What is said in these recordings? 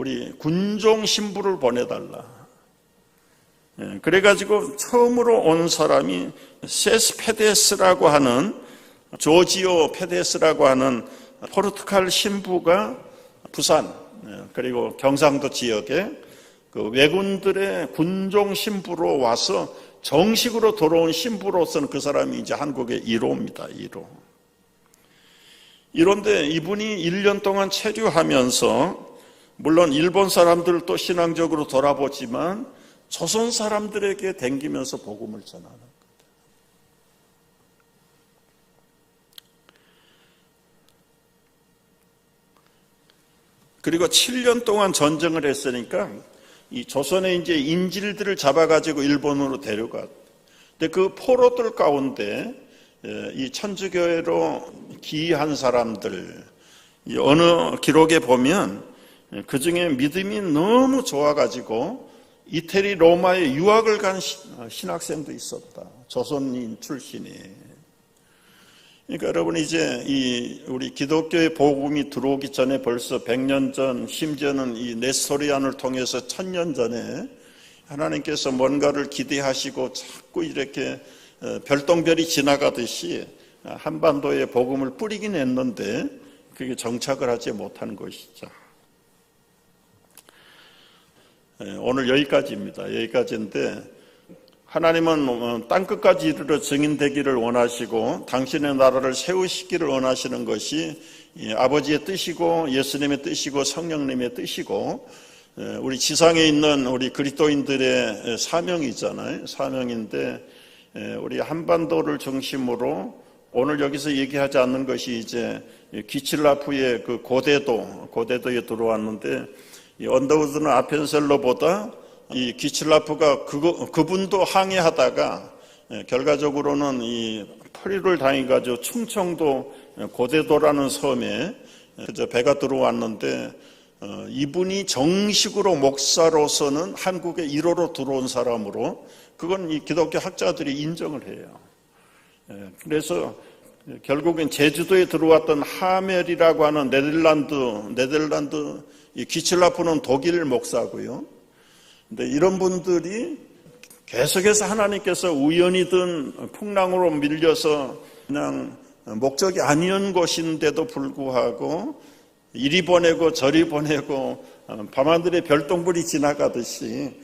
우리 군종 신부를 보내달라. 예, 그래가지고 처음으로 온 사람이 세스 페데스라고 하는 조지오 페데스라고 하는 포르투갈 신부가 부산 예, 그리고 경상도 지역에 그 외군들의 군종 신부로 와서 정식으로 들어온 신부로서는 그 사람이 이제 한국의 1호입니다. 1호. 1호인데 이분이 1년 동안 체류하면서 물론 일본 사람들도 신앙적으로 돌아보지만 조선 사람들에게 댕기면서 복음을 전하는 거다. 그리고 7년 동안 전쟁을 했으니까 이 조선의 이제 인질들을 잡아가지고 일본으로 데려가. 근데 그 포로들 가운데 예, 이 천주교회로 기이한 사람들, 어느 기록에 보면 그 중에 믿음이 너무 좋아가지고 이태리 로마에 유학을 간 신학생도 있었다. 조선인 출신이. 그러니까 여러분 이제 이 우리 기독교의 복음이 들어오기 전에 벌써 100년 전, 심지어는 이 네스토리안을 통해서 1000년 전에 하나님께서 뭔가를 기대하시고 자꾸 이렇게 어, 별똥별이 지나가듯이 한반도에 복음을 뿌리긴 했는데 그게 정착을 하지 못한 것이죠. 예, 오늘 여기까지입니다. 여기까지인데 하나님은 어, 땅끝까지 이르러 증인되기를 원하시고 당신의 나라를 세우시기를 원하시는 것이 아버지의 뜻이고 예수님의 뜻이고 성령님의 뜻이고 예, 우리 지상에 있는 우리 그리스도인들의 사명이잖아요. 사명인데 예, 우리 한반도를 중심으로 오늘 여기서 얘기하지 않는 것이 이제 기칠라프의 그 고대도, 고대도에 들어왔는데 이 언더우드는 아펜셀러보다 이 기칠라프가 그거, 그분도 항해하다가 예, 결과적으로는 이 포리를 당해가지고 충청도 고대도라는 섬에 그저 배가 들어왔는데 어, 이분이 정식으로 목사로서는 한국의 1호로 들어온 사람으로 그건 이 기독교 학자들이 인정을 해요. 예, 그래서 결국엔 제주도에 들어왔던 하멜이라고 하는 네덜란드, 네덜란드 기칠라프는 독일 목사고요. 근데 이런 분들이 계속해서 하나님께서 우연이든 풍랑으로 밀려서 그냥 목적이 아니었 곳인데도 불구하고 이리 보내고 저리 보내고 밤하늘에 별똥불이 지나가듯이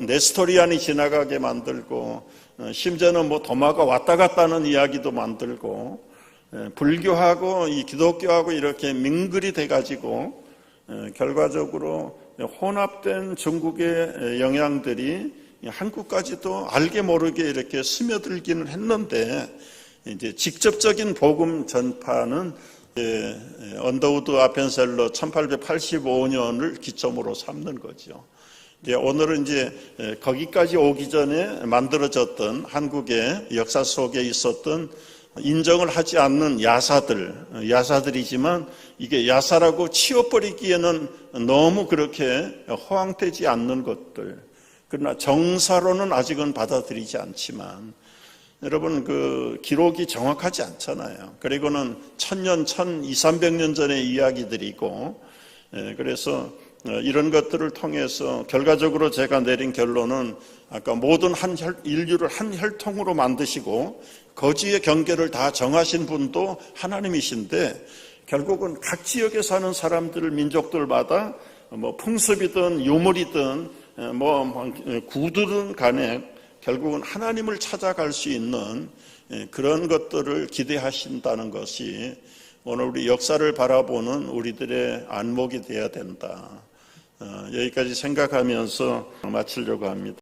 네스토리안이 지나가게 만들고 어, 심지어는 뭐 도마가 왔다 갔다 하는 이야기도 만들고 불교하고 이 기독교하고 이렇게 민글이 돼가지고 결과적으로 혼합된 중국의 영향들이 한국까지도 알게 모르게 이렇게 스며들기는 했는데 이제 직접적인 복음 전파는 언더우드 아펜셀러 1885년을 기점으로 삼는 거죠. 오늘은 이제 거기까지 오기 전에 만들어졌던 한국의 역사 속에 있었던 인정을 하지 않는 야사들, 야사들이지만 이게 야사라고 치워버리기에는 너무 그렇게 허황되지 않는 것들. 그러나 정사로는 아직은 받아들이지 않지만 여러분 그 기록이 정확하지 않잖아요. 그리고는 천년, 천, 이삼백 년 전의 이야기들이고 그래서 어, 이런 것들을 통해서 결과적으로 제가 내린 결론은 아까 모든 한 혈, 인류를 한 혈통으로 만드시고 거지의 경계를 다 정하신 분도 하나님이신데 결국은 각 지역에 사는 사람들 민족들마다 뭐 풍습이든 유물이든 어, 뭐, 뭐 구두든 간에 결국은 하나님을 찾아갈 수 있는 예, 그런 것들을 기대하신다는 것이 오늘 우리 역사를 바라보는 우리들의 안목이 되어야 된다. 어, 여기까지 생각하면서 마치려고 합니다.